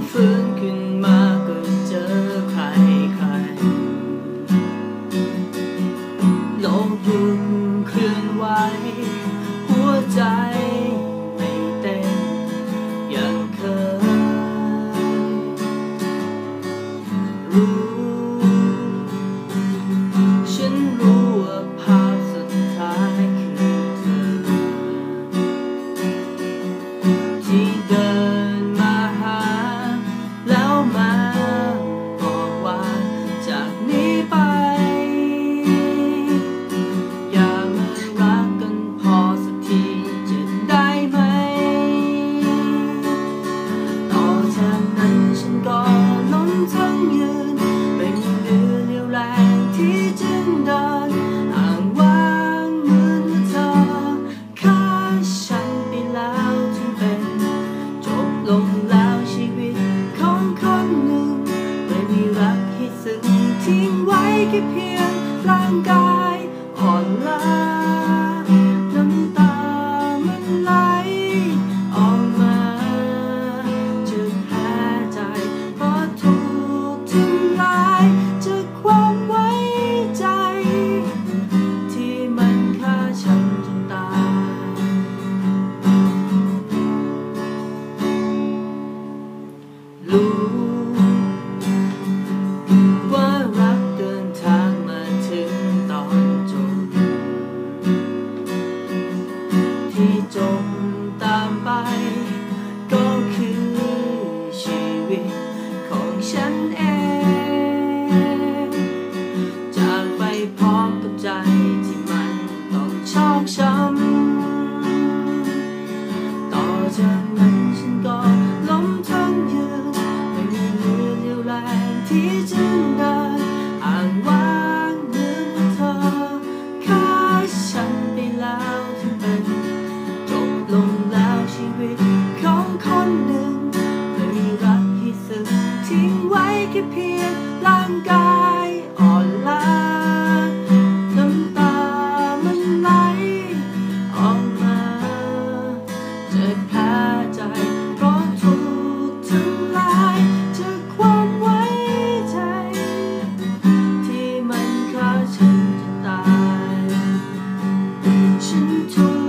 嗯 ซึ่งทิ้งไว้แค่เพียงร่างกายอ่อนล้าน้ำตามันไหลออกมาจะแพ้ใจเพราะถูกทิ้งลายจะความไว้ใจ ที่มันฆ่าฉันจนตายลู เจ็บแพ้ใจเพราะถูกทำลายจากความไว้ใจ ที่มันฆ่าฉันจะตาย ฉันทน